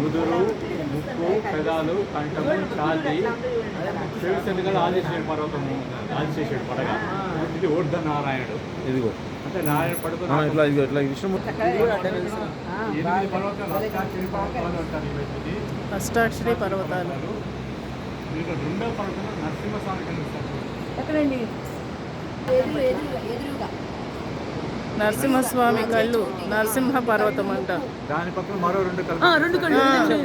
ముదురు ముక్కు పెదాలు కంఠము ఛాతి. తెలుస్తుంది కదా ఆదిశేషుడు పర్వతము ఆదిశేషుడు పడగ. ఇది ఊర్ధ నారాయణుడు. ఇదిగో. అంటే నారాయణ పడుకుని ఆ, ఇట్లా ఇదిగో ఇట్లా విష్ణుమూర్తి ఎనిమిది పర్వతాలు అష్టాక్షరి పర్వతాలు. దీంట్లో రెండో పర్వతం నరసింహస్వామి కనిపిస్తారు ఎక్కడండి ఎదురు ఎదురు ఎదురుగా. నరసింహస్వామి కళ్ళు నరసింహ పర్వతం అంట. దాని పక్కన మరో రెండు కళ్ళు. రెండు కళ్ళు రెండు కళ్ళు.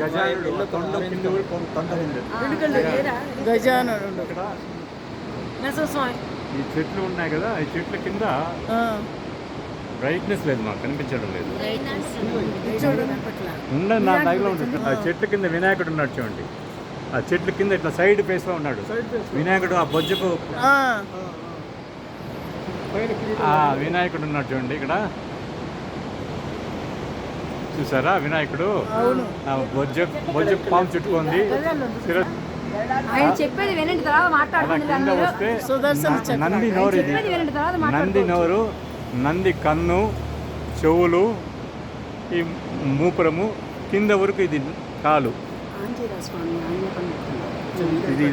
నరసింహస్వామి. ఈ చెట్లు ఉన్నాయి కదా ఈ చెట్ల కింద ఆ, బ్రైట్నెస్ లేదు మాకు కనిపించడం లేదు. ఉండదు నా దగ్గర ఉంటుంది ఆ చెట్ల కింద వినాయకుడు ఉన్నాడు చూడండి. ఆ చెట్ల కింద ఇట్లా సైడ్ ఫేస్లో ఉన్నాడు. వినాయకుడు ఆ. ఆ వినాయకుడు ఉన్నాడు చూడండి ఇక్కడ. చూసారా వినాయకుడు? బొజ్జ బొజ్జ పాము చుట్టుకుంది ఆయన చెప్పేది వినండి తర్వాత మాట్లాడుతుంది. నంది నోరు ఇది. నంది. నోరు నంది కన్ను చెవులు ఈ మూపురము కింద వరకు ఇది కాలు. ఇది.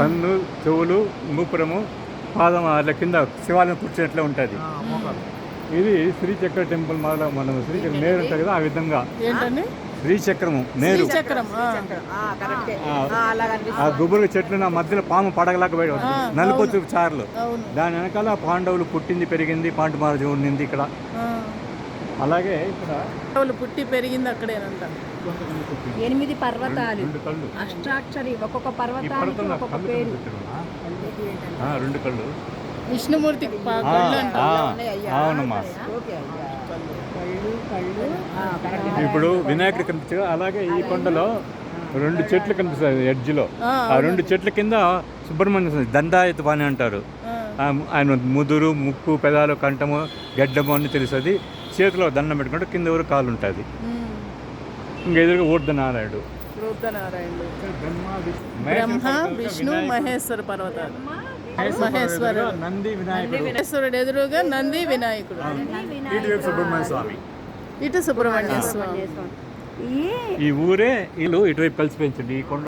కన్ను చెవులు మూపురము పాదం అట్లా కింద శివాలయం కూర్చున్నట్లే ఉంటుంది. ఇది శ్రీచక్ర టెంపుల్ మొదల మనం శ్రీచక్రం నేరు ఉంటుంది కదా ఆ విధంగా. శ్రీచక్రము నేరు ఆ, ఆ, కరెక్టే. ఆ, ఆ, అలా కనిపిస్తుంది. ఆ గుబురు చెట్లు నా మధ్యలో పాము పడగలాగా బయట ఆ, నలుపొచ్చు చార్లు. అవును. దాని వెనకాల పాండవులు పుట్టింది పెరిగింది పాండుమారజు ఉండింది ఇక్కడ. అలాగే ఇక్కడ వాళ్ళు పుట్టి పెరిగింది అక్కడేనంట. ఎనిమిది పర్వతాలు. రెండు కళ్ళు. అష్టాక్షరి ఒక్కొక్క ఈ పర్వతానికి పర్వతం నాకు ఒక్కొక్క కళ్ళు పేరు. కనిపిస్తున్నాయా? ఆ, రెండు కళ్ళు. విష్ణుమూర్తి అవునమ్మా. ఇప్పుడు వినాయకుడు కనిపించగా అలాగే ఈ కొండలో రెండు చెట్లు కనిపిస్తాయి ఎడ్జ్లో. ఆ, ఆ రెండు చెట్ల కింద సుబ్రహ్మణ్య స్వామి దండాయత వాణి అంటారు. ఆయన ముదురు ముక్కు పెదాలు కంఠము గడ్డము అని తెలుస్తుంది చేతిలో దండం పెట్టుకుంటే కింద ఎవరు కాలు ఉంటుంది ఇంకా ఎదురుగా ఊర్ధ నారాయణుడు బ్రహ్మ విష్ణు మహేశ్వర పర్వతాలు. మహేశ్వరుడు. నంది వినాయకుడు. ఎదురుగా నంది వినాయకుడు. ఇటువైపు సుబ్రహ్మణ్య స్వామి. ఇటు సుబ్రహ్మణ్య స్వామి. ఈ ఈ ఊరే వీళ్ళు ఇటువైపు కలిసి పెంచండి. ఈ కొండ